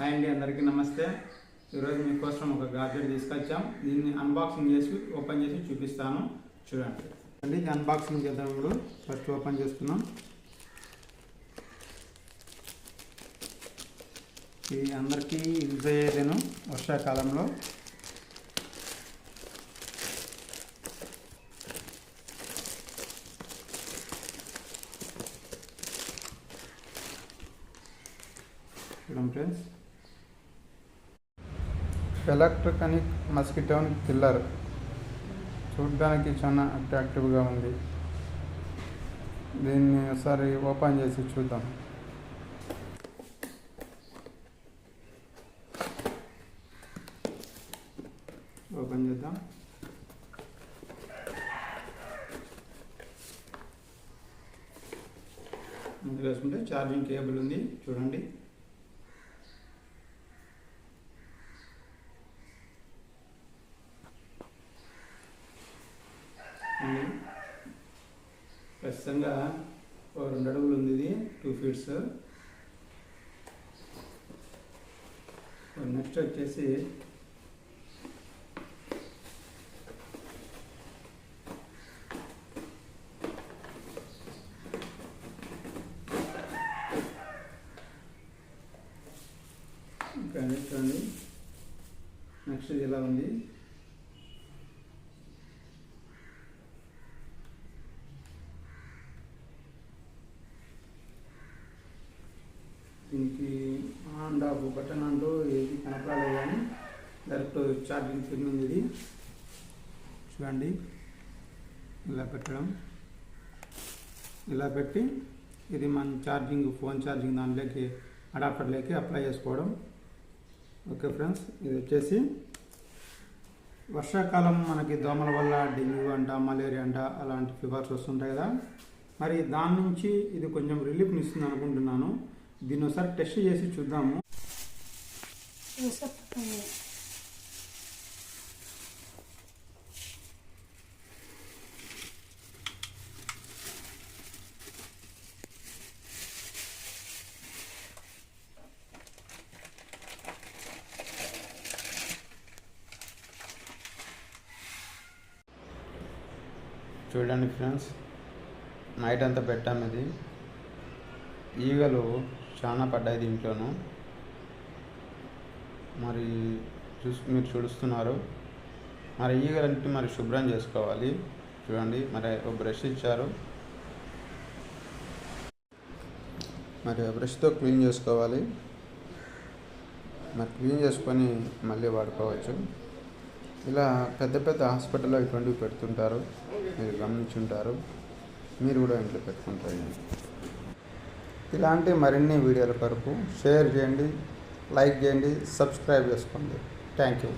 Hi అండి అందరికీ నమస్తే. ఈరోజు మీకోసం ఒక గాడ్జెట్ తీసుకొచ్చాం. దీన్ని అన్బాక్సింగ్ చేసి ఓపెన్ చేసి చూపిస్తాను. చూడండి. అండి అన్బాక్సింగ్ చేద్దాం ఇప్పుడు. ఫస్ట్ ఓపెన్ చేస్తున్నాం. ఇది అందరికీ యూజ్ అయ్యేదేను వర్షాకాలంలో. చూడండి ఫ్రెండ్స్ ఎలక్ట్రికనిక్ మస్కిటోన్ కిల్లర్. చూడడానికి చాలా అట్రాక్టివ్గా ఉంది. దీన్ని ఒకసారి ఓపెన్ చేసి చూద్దాం. ఓపెన్ చేద్దాం. ఇందులో వేసుకుంటే ఛార్జింగ్ కేబుల్ ఉంది. చూడండి ఉంది. ఖచ్చితంగా ఓ రెండు అడుగులు ఉంది ఇది టూ ఫీట్స్ నెక్స్ట్ వచ్చేసి ఇంకా చూడండి నెక్స్ట్ ఇది ఇలా ఉంది? దీనికి ఆన్ ఆఫ్ బటన్ అంటూ ఏది కనపడలేదు కానీ డైరెక్ట్ ఛార్జింగ్ పిన్ ఉంది ఇది. చూడండి. ఇలా పెట్టడం. ఇలా పెట్టి ఇది మన ఛార్జింగ్ ఫోన్ ఛార్జింగ్ దానిలోకి అడాప్టర్లోకి అప్లై చేసుకోవడం. ఓకే ఫ్రెండ్స్ ఇది వచ్చేసి వర్షాకాలం మనకి దోమల వల్ల డెంగ్యూ అంట మలేరియా అంట అలాంటి ఫీవర్స్ వస్తుంటాయి కదా. మరి దాని నుంచి ఇది కొంచెం రిలీఫ్ని ఇస్తుంది అనుకుంటున్నాను. దీన్ని ఒకసారి టెస్ట్ చేసి చూద్దాము. చూడండి ఫ్రెండ్స్ నైట్ అంతా పెట్టాము ఇది. ఈగలు చాలా పడ్డాయి దీంట్లోనూ. మరి చూసి మీరు చూస్తున్నారు మరి ఈగలంటే మరి శుభ్రం చేసుకోవాలి. చూడండి మరి ఒక బ్రష్ ఇచ్చారు. మరి ఆ బ్రష్తో క్లీన్ చేసుకోవాలి. మరి క్లీన్ చేసుకొని మళ్ళీ వాడుకోవచ్చు. ఇలా పెద్ద పెద్ద హాస్పిటల్లో ఇటువంటివి పెడుతుంటారు. మీరు గమనించుంటారు. మీరు కూడా ఇంట్లో పెట్టుకుంటారు. ఇలాంటి మరిన్ని వీడియోల కొరకు షేర్ చేయండి లైక్ చేయండి సబ్స్క్రైబ్ చేసుకోండి. Thank you.